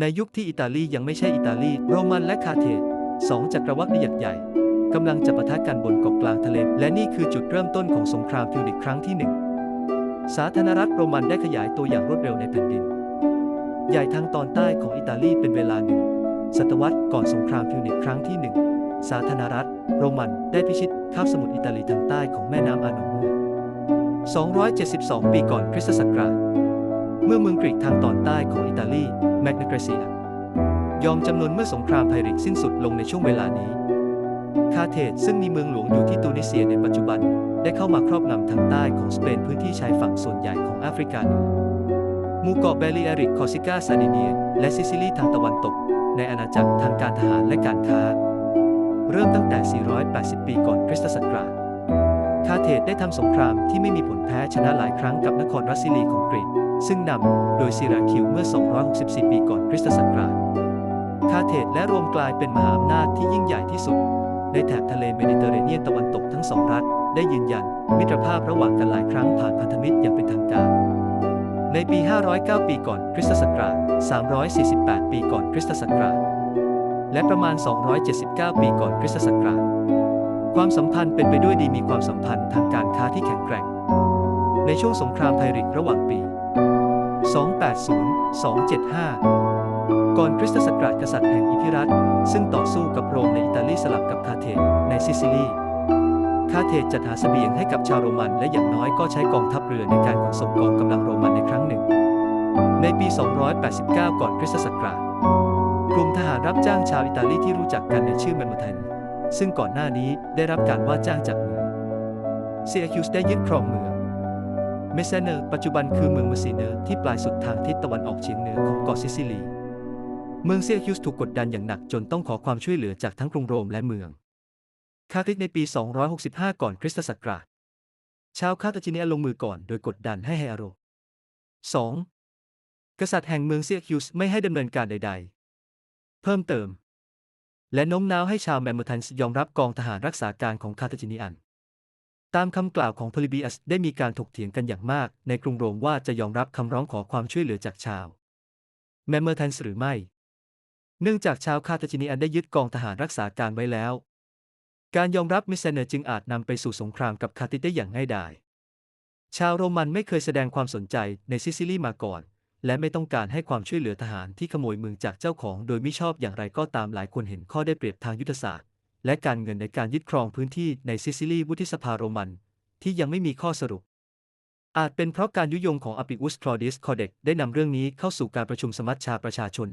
ในยุคที่อิตาลียังไม่ใช่อิตาลี โรมันและคาเทสสองจักรวรรดิยักษ์ใหญ่กำลังจะปะทะกันบนเกาะกลางทะเล และนี่คือจุดเริ่มต้นของสงครามพิวนิกครั้งที่หนึ่งสาธารณรัฐโรมันได้ขยายตัวอย่างรวดเร็วในแผ่นดิน ใหญ่ทางตอนใต้ของอิตาลีเป็นเวลาหนึ่งศตวรรษก่อนสงครามพิวนิกครั้งที่หนึ่งสาธารณรัฐ โรมันได้พิชิตคาบสมุทรอิตาลีทางใต้ของแม่น้ำอาโนมู272 ปีก่อนคริสตศักราช เมื่อเมืองกรีกทางตอนใต้ของอิตาลีแมกนาเกรเซีย ยอมจำนนเมื่อสงครามไพริกสิ้นสุดลงในช่วงเวลานี้ คาเทสซึ่งมีเมืองหลวงอยู่ที่ตูนิเซียในปัจจุบัน ได้เข้ามาครอบงำทางใต้ของสเปนพื้นที่ชายฝั่งส่วนใหญ่ของแอฟริกาเหนือหมู่เกาะเบลีเอริกคอร์ซิกาซาดิเนีย และซิซิลีทางตะวันตก ในอาณาจักรทางการทหารและการค้า เริ่มตั้งแต่ 480 ปีก่อนคริสตศักราชคาเทสได้ทำสงครามที่ไม่มีผลแพ้ชนะหลายครั้งกับนครรัสซิลีของกรีก ซึ่งนำโดยซิราคิวเมื่อ 264 ปีก่อนคริสตศักราช คาเทสและโรมกลายเป็นมหาอำนาจที่ยิ่งใหญ่ที่สุด ในแถบทะเลเมดิเตอร์เรเนียนตะวันตกทั้งสองรัฐ ได้ยืนยัน มิตรภาพระหว่างกันหลายครั้งผ่านพันธมิตรอย่างเป็นทางการ ในปี 509 ปีก่อนคริสตศักราช 348 ปีก่อนคริสตศักราช และประมาณ 279 ปีก่อนคริสตศักราช ความสัมพันธ์เป็นไปด้วยดีมีความสัมพันธ์ทางการค้าที่แข็งแกร่ง ในช่วงสงครามไพริกระหว่างปี 280-275 ก่อนคริสตศักราชกษัตริย์แห่งอิพิรัตซึ่งต่อสู้กับโรมในอิตาลีสลับกับคาเทสในซิซิลี คาเทสจัดหาเสบียงให้กับชาวโรมันและอย่างน้อยก็ใช้กองทัพเรือในการขนส่งกองกำลังโรมันในครั้งหนึ่ง ในปี 289 ก่อนคริสตศักราชกลุ่มทหารรับจ้างชาวอิตาลีที่รู้จักกันในชื่อเมมโมเทนซึ่งก่อนหน้านี้ได้รับการว่าจ้างจากเมืองเซียคิวสได้ยึดครองเมือง เมเซเนอร์ปัจจุบันคือเมืองเมซิเนอร์ที่ปลายสุดทางทิศตะวันออกเฉียงเหนือของเกาะซิซิลี เมืองเซียคิวสถูกกดดันอย่างหนักจนต้องขอความช่วยเหลือจากทั้งกรุงโรมและเมือง คาทิสในปี 265 ก่อนคริสตศักราช ชาวคาตาจิเนียลงมือก่อนโดยกดดันให้ไฮอาโร 2. กษัตริย์แห่งเมืองเซียคิวสไม่ให้ดำเนินการใด ๆ เพิ่มเติม และโน้มน้าวให้ชาวแมมเมอร์ทันส์ยอมรับกองทหารรักษาการของคาตาจิเนียน ตามคำกล่าวของพลิบีอัสได้มีการถกเถียงกันอย่างมาก ในกรุงโรมว่าจะยอมรับคำร้องขอความช่วยเหลือจากชาว แมมเมอร์ทันหรือไม่ เนื่องจากชาวคาตาจิเนียนได้ยึดกองทหารรักษาการไว้แล้ว การยอมรับมิสเซเนอร์จึงอาจนำไปสู่สงครามกับคาติได้อย่างง่ายดาย ชาวโรมันไม่เคยแสดงความสนใจในซิซิลีมาก่อน และไม่ต้องการให้ความช่วยเหลือทหารที่ขโมยเมืองจากเจ้าของ โดยมิชอบอย่างไรก็ตามหลายคนเห็นข้อได้เปรียบทางยุทธศาสตร์ และการเงินในการยึดครองพื้นที่ในซิซิลีวุฒิสภาโรมัน ที่ยังไม่มีข้อสรุป อาจเป็นเพราะการยุยงของอปิอุสครอดิสคอเด็กได้นำเรื่องนี้เข้าสู่การประชุมสมัชชาประชาชน